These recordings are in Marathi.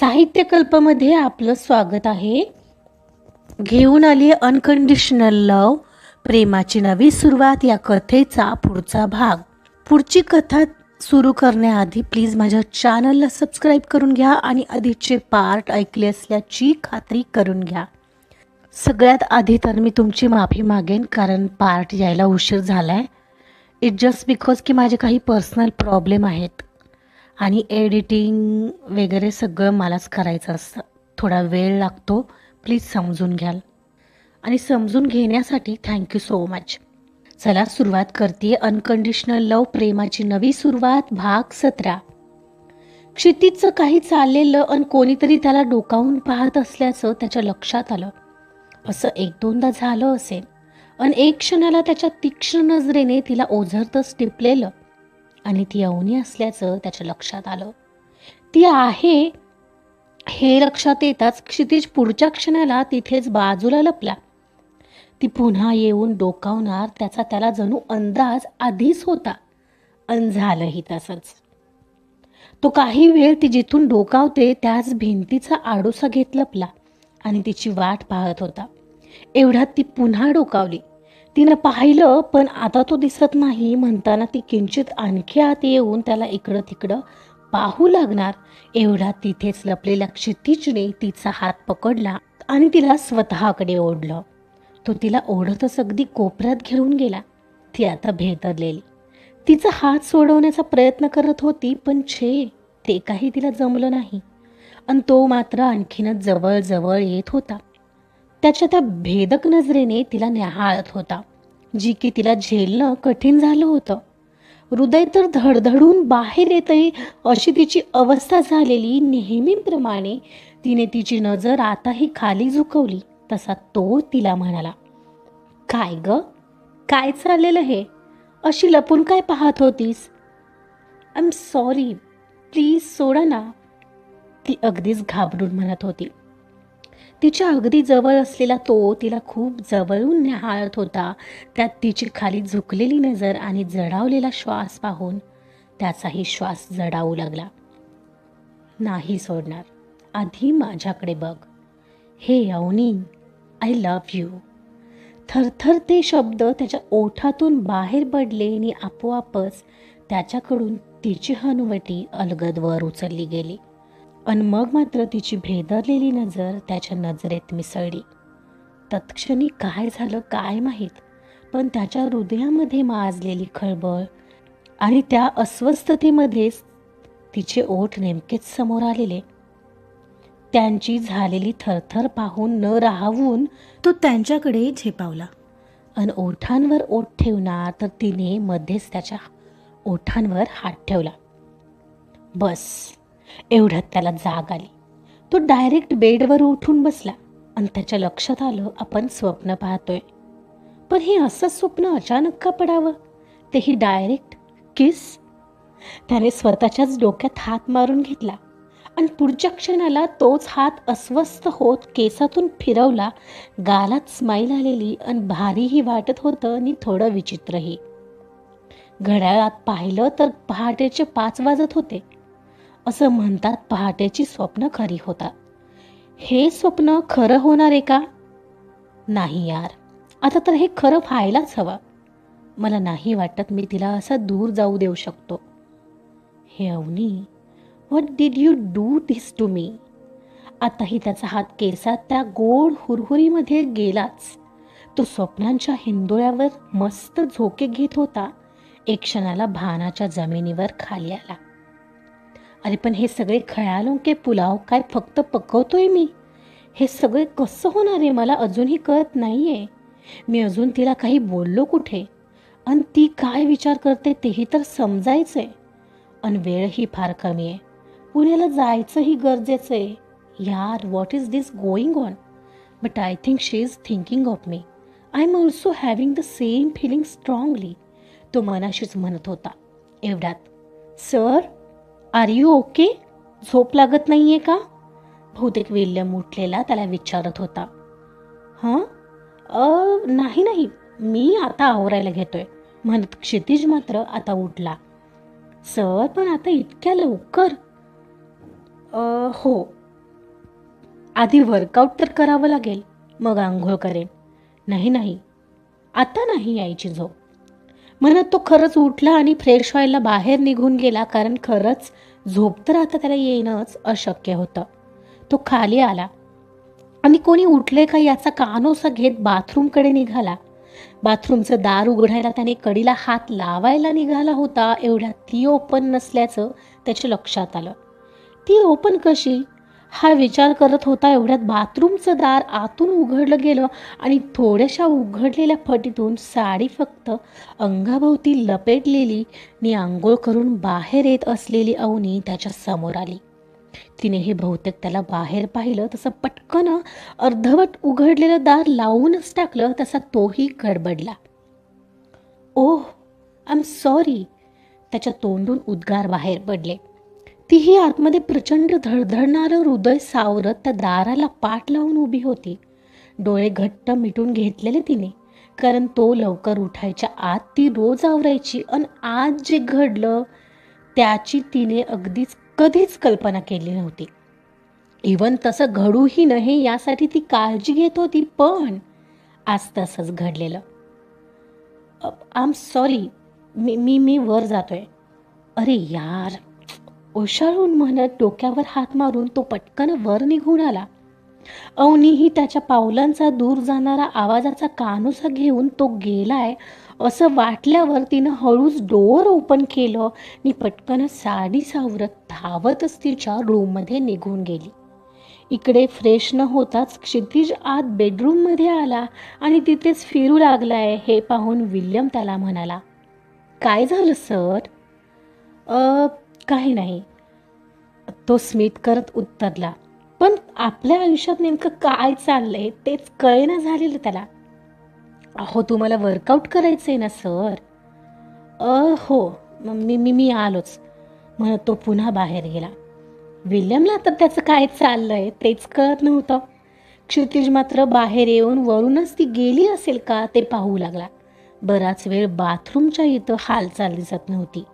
साहित्यकल्पमध्ये आपलं स्वागत आहे. घेऊन आली अनकंडिशनल लव प्रेमाची नवी सुरुवात या कथेचा पुढचा भाग. पुढची कथा सुरू करण्याआधी प्लीज माझ्या चॅनलला सबस्क्राईब करून घ्या आणि आधीचे पार्ट ऐकले असल्याची खात्री करून घ्या. सगळ्यात आधी तर मी तुमची माफी मागेन कारण पार्ट यायला उशीर झाला आहे इट जस्ट बिकॉज की माझे काही पर्सनल प्रॉब्लेम आहेत. आणि एडिटिंग वगैरे सगळं मलाच करायचं असतं. थोडा वेळ लागतो. प्लीज समजून घ्याल. आणि समजून घेण्यासाठी थँक्यू सो मच चला सुरुवात करते अनकंडिशनल लव प्रेमाची नवी सुरुवात भाग सतरा. क्षितिजचं काही चाललेलं आणि कोणीतरी त्याला डोकावून पाहत असल्याचं त्याच्या लक्षात आलं. असं एक दोनदा झालं असेल. आणि एक क्षणाला त्याच्या तीक्ष्ण नजरेने तिला ओझरतच टिपलेलं. आणि ती अवनी असल्याचं त्याच्या लक्षात आलं. ती आहे. हे लक्षात येताच क्षितिज पुढच्या क्षणाला तिथेच बाजूला लपला. ती पुन्हा येऊन डोकावणार त्याचा त्याला जणू अंदाज आधीच होता. अन झालंही तसंच. तो काही वेळ ती जिथून डोकावते त्याच भिंतीचा आडोसा घेत लपला आणि तिची वाट पाहत होता. एवढ्यात ती पुन्हा डोकावली. तिनं पाहिलं पण आता तो दिसत नाही. म्हणताना ती किंचित आणखी आत येऊन त्याला इकडं तिकडं पाहू लागणार. एवढा तिथेच लपलेल्या क्षितिजने तिचा हात पकडला आणि तिला स्वतःकडे ओढलं. तो तिला ओढतच अगदी कोपऱ्यात घेऊन गेला. ती आता भेदरलेली. तिचा हात सोडवण्याचा प्रयत्न करत होती पण छे ते काही तिला जमलं नाही. आणि तो मात्र आणखीनच जवळजवळ येत होता. त्याच्या त्या भेदक नजरेने तिला न्याहाळत होता जी की तिला झेलणं कठीण झालं होतं. हृदय तर धडधडून बाहेर येतही अशी तिची अवस्था झालेली नेहमीप्रमाणे तिने तिची नजर आताही खाली झुकवली तसा तो तिला म्हणाला काय ग? काय चाललेलं हे? अशी लपून काय पाहत होतीस? आय एम सॉरी प्लीज सोडा ना. ती अगदीच घाबरून म्हणत होती. तिच्या अगदी जवळ असलेला तो तिला खूप जवळून न्याहाळत होता. त्यात तिची खाली झुकलेली नजर आणि जडावलेला श्वास पाहून त्याचाही श्वास जडावू लागला. नाही सोडणार. आधी माझ्याकडे बघ. हे यवनी आय लव्ह यू थरथर ते शब्द त्याच्या ओठातून बाहेर पडले आणि आपोआपच त्याच्याकडून तिची हनुवटी अलगद वर उचलली गेली. अन मग मात्र तिची भेदरलेली नजर त्याच्या नजरेत मिसळली. तत्क्षणी काय झालं काय माहीत पण त्याच्या हृदयामध्ये माजलेली खळबळ आणि त्या अस्वस्थतेमध्येच तिचे ओठ नेमकेच समोर आलेले. त्यांची झालेली थरथर पाहून न राहवून तो त्यांच्याकडे झेपावला. अन ओठांवर ओठ ठेवणार तर तिने मध्येच त्याच्या ओठांवर हात ठेवला. बस! एवढ्यात त्याला जाग आली. तो डायरेक्ट बेडवर उठून बसला आणि त्याच्या लक्षात आलं आपण स्वप्न पाहतोय. पण हे असं स्वप्न अचानक का पडावं? तेही डायरेक्ट किस? त्याने स्वतःच्याच डोक्यात हात मारून घेतला आणि पुढच्या क्षणाला तोच हात अस्वस्थ होत केसातून फिरवला गालात स्माईल आलेली आणि भारीही वाटत होतं आणि थोडं विचित्रही. घड्याळात पाहिलं तर पहाटेचे पाच वाजत होते. असं म्हणतात पहाटेची स्वप्न खरी होतात हे स्वप्न खरं होणार आहे का? नाही यार. आता तर हे खरं व्हायलाच हवं. मला नाही वाटत मी तिला असं दूर जाऊ देऊ शकतो. हे Avani what did you do this to me आताही त्याचा हात केसात त्या गोड हुरहुरीमध्ये गेलाच. तो स्वप्नांच्या हिंदोळ्यावर मस्त झोके घेत होता. एक क्षणाला भानाच्या जमिनीवर खाली आला. अरे पण हे सगळे खयालों के पुलाव? काय फक्त पकवतोय मी? हे सगळे कसं होणार आहे मला अजूनही कळत नाही आहे मी अजून तिला काही बोललो कुठे? आणि ती काय विचार करते तेही तर समजायचं आहे आणि वेळही फार कमी आहे. पुण्याला जायचंही गरजेचं आहे. यार what is this going on but I think she is thinking of me I am also having the same feeling strongly तो मनाशीच म्हणत होता. एवढ्यात सर आर यू ओके झोप लागत नाही आहे का? बहुतेक विल्यम उठलेला त्याला विचारत होता. हां? नाही नाही. मी आता आवरायला घेतोय. म्हणत क्षितिज मात्र आता उठला. सर पण आता इतक्या लवकर. हो. आधी वर्कआउट तर करावं लागेल. मग आंघोळ करेन. नाही नाही. आता नाही यायची झोप. म्हणत तो खरंच उठला आणि फ्रेश व्हायला बाहेर निघून गेला कारण खरंच झोप तर आता त्याला येणंच अशक्य होतं. तो खाली आला आणि कोणी उठले का याचा कानोसा घेत बाथरूमकडे निघाला. बाथरूमचं दार उघडायला त्याने कडीला हात लावायला निघाला होता एवढ्या ती ओपन नसल्याचं त्याच्या लक्षात आलं. ती ओपन कशी? हा विचार करत होता एवढ्यात बाथरूमचं दार आतून उघडलं गेलं आणि थोड्याशा उघडलेल्या फटीतून साडी फक्त अंगाभोवती लपेटलेली नि आंघोळ करून बाहेर येत असलेली अवनी त्याच्यासमोर आली. तिने हे बहुतेक त्याला बाहेर पाहिलं तसं पटकन अर्धवट उघडलेलं दार लावूनच टाकलं तसा तोही गडबडला. ओह आय एम सॉरी त्याच्या तोंडून उद्गार बाहेर पडले. तीही आतमध्ये प्रचंड धडधडणारं हृदय सावरत त्या दाराला पाठ लावून उभी होती. डोळे घट्ट मिटून घेतलेले तिने कारण तो लवकर उठायच्या आत ती रोज आवरायची आणि आज जे घडलं त्याची तिने अगदीच कधीच कल्पना केली नव्हती. इवन तसं घडूही नये यासाठी ती काळजी घेत होती पण आज तसंच घडलेलं. आय एम सॉरी मी मी मी वर जातोय. अरे यार. ओशाळून म्हणत डोक्यावर हात मारून तो पटकन वर निघून आला. अवनीही त्याच्या पावलांचा दूर जाणारा आवाजाचा कानोसा घेऊन तो गेलाय असं वाटल्यावर तिनं हळूच डोअर ओपन केलं आणि पटकन साडी सावरत धावतच तिच्या रूममध्ये निघून गेली. इकडे फ्रेश न होताच क्षितिज आत बेडरूममध्ये आला आणि तिथेच फिरू लागलाय हे पाहून विल्यम त्याला म्हणाला काय झालं सर? काही नाही. तो स्मित करत उत्तरला पण आपल्या आयुष्यात नेमकं काय चाललंय तेच कळेना झालेलं त्याला. अहो तुम्हाला वर्कआउट करायचं आहे ना सर अ हो मी मी मी आलोच. म्हणत तो पुन्हा बाहेर गेला. विल्यमला तर त्याचं काय चाललंय तेच कळत नव्हतं. क्षितिज मात्र बाहेर येऊन वरूनच ती गेली असेल का ते पाहू लागला. बराच वेळ बाथरूमच्या इथं हालचाल दिसत नव्हती.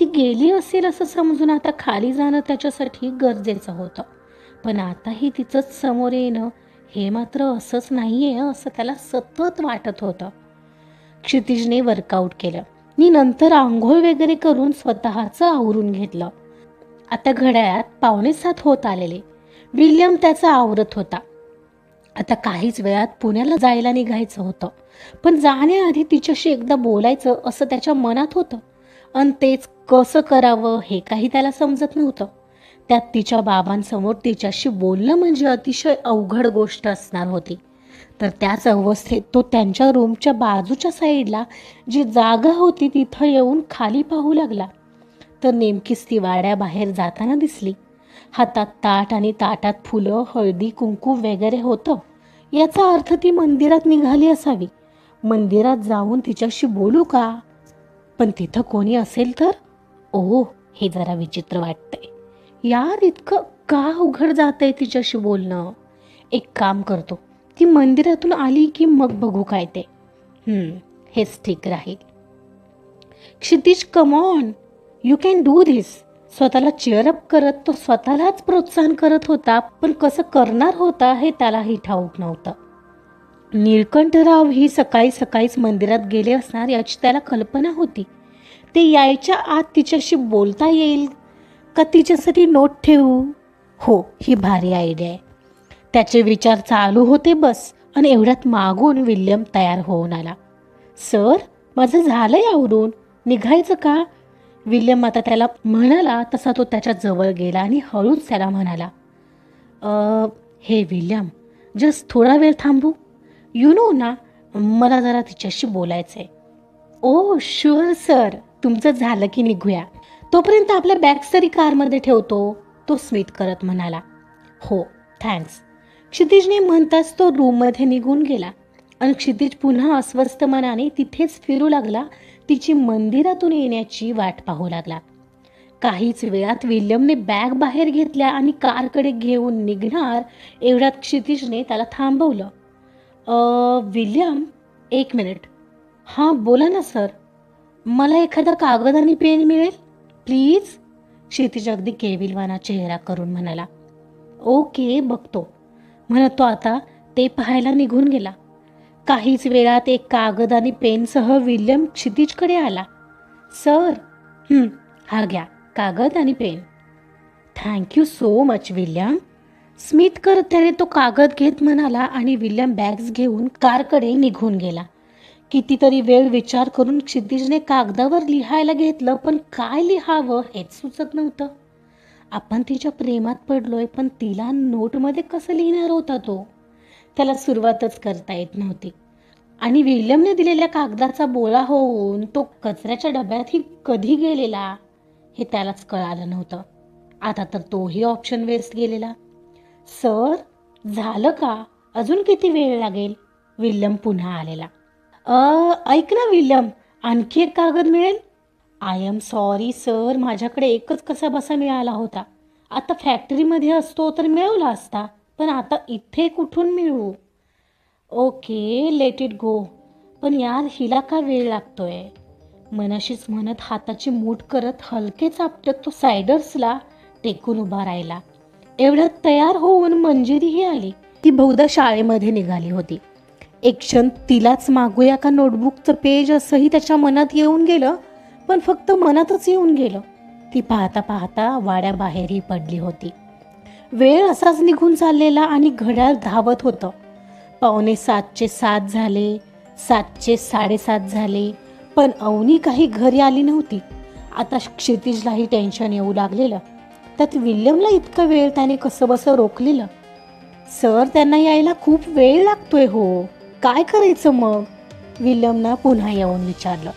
ती गेली असेल असं समजून आता खाली जाणं त्याच्यासाठी गरजेचं होतं. पण आताही तिचंच समोर येणं हे मात्र असंच नाही आहे असं त्याला सतत वाटत होतं. क्षितिजने वर्कआउट केलं. मी नंतर आंघोळ वगैरे करून स्वतःचं आवरून घेतलं. आता घड्याळात पावणे सात होत आलेले. विल्यम त्याचा आवरत होता. आता काहीच वेळात पुण्याला जायला निघायचं होतं. पण जाण्याआधी तिच्याशी एकदा बोलायचं असं त्याच्या मनात होतं. आणि तेच कसं करावं हे काही त्याला समजत नव्हतं. त्यात तिच्या बाबांसमोर तिच्याशी बोलणं म्हणजे अतिशय अवघड गोष्ट असणार होती. तर त्याच अवस्थेत तो त्यांच्या रूमच्या बाजूच्या साईडला जी जागा होती तिथं येऊन खाली पाहू लागला. तर नेमकीच ती वाड्याबाहेर जाताना दिसली. हातात ताट आणि ताटात फुलं हळदी कुंकू वगैरे होतं. याचा अर्थ ती मंदिरात निघाली असावी. मंदिरात जाऊन तिच्याशी बोलू का? पण तिथं कोणी असेल तर? ओ हे जरा विचित्र वाटतंय. यार इतकं का उघड जातंय तिच्याशी बोलणं? एक काम करतो ती मंदिरातून आली की मग बघू काय ते. हेच ठीक राहील. Kshitij come on you can do this स्वतःला चेअरअप करत तो स्वतःलाच प्रोत्साहन करत होता पण कसं करणार होता हे त्यालाही ठाऊक नव्हतं. निळकंठराव ही सकाळी सकाळीच मंदिरात गेले असणार याची त्याला कल्पना होती. ते यायच्या आत तिच्याशी बोलता येईल? का तिच्यासाठी नोट ठेवू? हो ही भारी आयडिया आहे. त्याचे विचार चालू होते बस आणि एवढ्यात मागून विल्यम तयार होऊन आला. सर माझं झालंय आवरून. निघायचं का? विल्यम आता त्याला म्हणाला तसा तो त्याच्याजवळ गेला आणि हळूच त्याला म्हणाला हे विल्यम जस्ट थोडा वेळ थांबू. यू नो ना मला जरा तिच्याशी बोलायचं आहे oh, ओ शुअर सर तुमचं झालं की निघूया. तोपर्यंत आपल्या बॅग्स तरी कारमध्ये ठेवतो तो स्मित करत म्हणाला हो थँक्स. क्षितिजने म्हणताच तो रूममध्ये निघून गेला आणि क्षितिज पुन्हा अस्वस्थ मनाने तिथेच फिरू लागला तिची मंदिरातून येण्याची वाट पाहू लागला. काहीच वेळात विल्यमने बॅग बाहेर घेतल्या आणि कारकडे घेऊन निघणार एवढ्यात क्षितिजने त्याला थांबवलं. विल्यम एक मिनिट. हां बोला ना सर. मला एखादा कागद आणि पेन मिळेल? प्लीज क्षितिज अगदी केविलवाना चेहरा करून म्हणाला. ओके बघतो. म्हणत तो आता ते पाहायला निघून गेला. काहीच वेळात एक कागद आणि पेनसह विल्यम क्षितिजकडे आला. सर हा घ्या कागद आणि pen. Thank you so much William. स्मित करत त्याने तो कागद घेत म्हणाला आणि विल्यम बॅग्स घेऊन कारकडे निघून गेला. कितीतरी वेळ विचार करून क्षितिजने कागदावर लिहायला घेतलं पण काय लिहावं हेच सुचत नव्हतं. आपण तिच्या प्रेमात पडलोय पण तिला नोटमध्ये कसं लिहिणार होता तो? त्याला सुरुवातच करता येत नव्हती. आणि विल्यमने दिलेल्या कागदाचा बोळा होऊन तो कचऱ्याच्या डब्यातही कधी गेलेला हे त्यालाच कळालं नव्हतं. आता तर तोही ऑप्शन वेस्ट गेलेला. सर झालं का? अजून किती वेळ लागेल? विल्यम पुन्हा आलेला. ऐक ना विल्यम. आणखी एक कागद मिळेल? आय एम सॉरी सर माझ्याकडे एकच कसा बसा मिळाला होता. आता फॅक्टरीमध्ये असतो तर मिळवला असता. पण आता इथे कुठून मिळू ओके लेट इट गो पण यार हिला का वेळ लागतोय? मनाशीच म्हणत हाताची मूठ करत हलकेच आपटत तो सायडर्सला टेकून उभा राहिला. एवढ्यात तयार होऊन मंजिरीही आली. ती बहुधा शाळेमध्ये निघाली होती. एक क्षण तिलाच मागूया का नोटबुकचं पेज असंही त्याच्या मनात येऊन गेलं पण फक्त मनातच येऊन गेलं. ती पाहता पाहता वाड्याबाहेरही पडली होती. वेळ असाच निघून चाललेला आणि घड्याळ धावत होतं. पावणे सातचे सात झाले सातचे साडेसात झाले पण अवनी काही घरी आली नव्हती. आता क्षितिजलाही टेन्शन येऊ लागलेलं. त्यात विल्यमला इतका वेळ त्याने कसं बसं रोखलेलं. सर त्यांना यायला खूप वेळ लागतोय हो. काय करायचं मग? विल्यमनं पुन्हा येऊन विचारलं.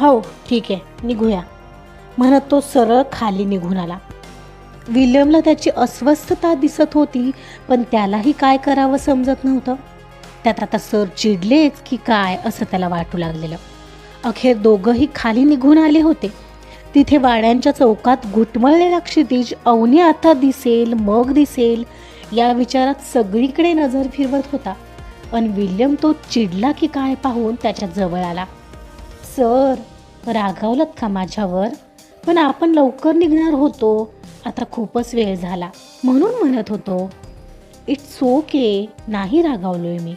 हो ठीक आहे निघूया. म्हणत तो सरळ खाली निघून आला. विल्यमला त्याची अस्वस्थता दिसत होती पण त्यालाही काय करावं समजत नव्हतं. त्यात आता सर चिडलेच की काय असं त्याला वाटू लागलेलं. अखेर दोघंही खाली निघून आले होते. तिथे वाड्यांच्या चौकात घुटमळलेला क्षितिज अवनी आता दिसेल मग दिसेल या विचारात सगळीकडे नजर फिरवत होता. पण विल्यम तो चिडला की काय पाहून त्याच्याजवळ आला. सर रागावलत का माझ्यावर? पण आपण लवकर निघणार होतो. आता खूपच वेळ झाला म्हणून म्हणत होतो. इट्स ओके नाही रागावलोय मी.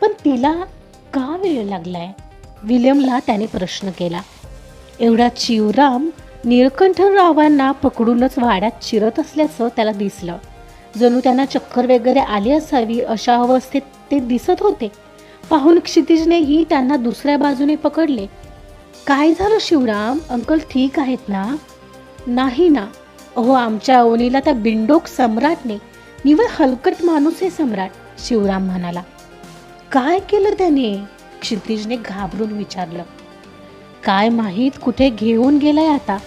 पण तिला का वेळ लागलाय? विल्यमला त्याने प्रश्न केला. एवढा चिवराम निळकंठरावांना पकडूनच वाड्यात चिरत असल्याचं त्याला दिसलं. जणू त्यांना चक्कर वगैरे आली असावी अशा अवस्थेत ते दिसत होते. पाहून क्षितिजनेही त्यांना दुसऱ्या बाजूने पकडले. काय झालं शिवराम? अंकल ठीक आहेत ना? नाही ना. अहो आमच्या अवनीला त्या बिंडोक सम्राटने निवळ हलकट माणूस आहे सम्राट शिवराम म्हणाला. काय केलं त्याने? क्षितिजने घाबरून विचारलं. काय माहीत कुठे घेऊन गेलाय आता?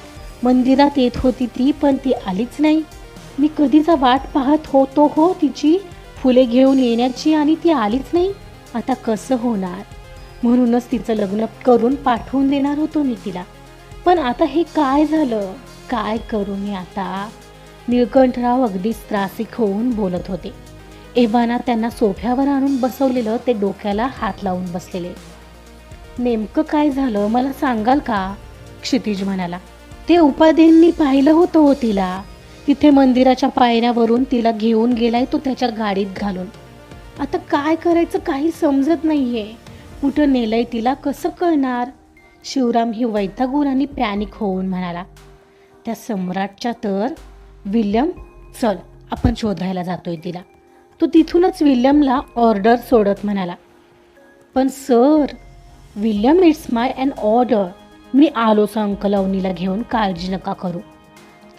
मंदिरात येत होती ती पण ती आलीच नाही. मी कधीचा वाट पाहत होतो हो तिची फुले घेऊन येण्याची आणि ती आलीच नाही. आता कसं होणार? म्हणूनच तिचं लग्न करून पाठवून देणार होतो मी तिला. पण आता हे काय झालं? काय करू मी आता? निळकंठराव अगदीच त्रासिक होऊन बोलत होते. एव्हाना त्यांना सोफ्यावर आणून बसवलेलं ते डोक्याला हात लावून बसलेले. नेमकं काय झालं? मला सांगाल का? क्षितिज म्हणाला. ते उपाधींनी पाहिलं होतं हो तिला. तिथे मंदिराच्या पायऱ्यावरून तिला घेऊन गेलाय तो त्याच्या गाडीत घालून. आता काय करायचं काही समजत नाही आहे कुठं नेलंय तिला कसं कळणार? शिवराम ही वैतागून आणि पॅनिक होऊन म्हणाला त्या सम्राटच्या तर विल्यम चल आपण शोधायला जातोय तिला. तो तिथूनच विल्यमला ऑर्डर सोडत म्हणाला पण sir William it's my and order. मी आलोच अंकल अवनीला घेऊन काळजी नका करू.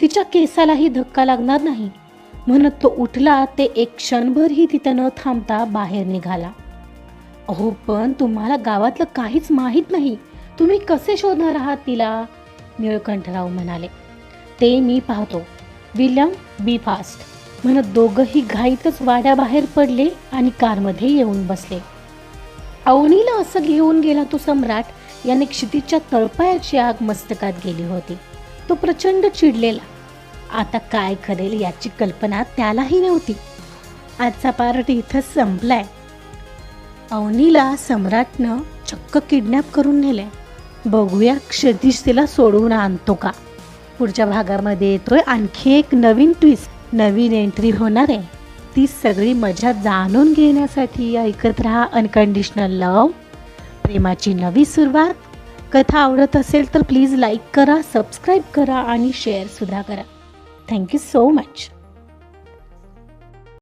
तिच्या केसालाही धक्का लागणार नाही. म्हणत तो उठला ते एक क्षणभरही तिथं न थांबता बाहेर निघाला. अहो पण तुम्हाला गावातलं काहीच माहीत नाही. तुम्ही कसे शोधणार आहात तिला? निळकंठराव म्हणाले. ते मी पाहतो. William be fast. म्हणत दोघंही घाईतच वाड्याबाहेर पडले आणि कारमध्ये येऊन बसले. अवनीला असं घेऊन गेला तो सम्राट? याने क्षितिजच्या तळपायाची आग मस्तकात गेली होती. तो प्रचंड चिडलेला. आता काय करेल याची कल्पना त्यालाही नव्हती. आजचा पार्ट इथं संपलाय. अवनीला सम्राटनं चक्क किडनॅप करून नेले बघूया क्षितिज तिला सोडवून आणतो का? पुढच्या भागामध्ये येतोय आणखी एक नवीन ट्विस्ट नवीन एंट्री होणार आहे. ती सगळी मजा जाणून घेण्यासाठी ऐकत राहा अनकंडिशनल लव प्रेमाची नवी सुरुवात. कथा आवडत असेल तर प्लीज लाईक करा सबस्क्राईब करा आणि शेअरसुद्धा करा. Thank you so much.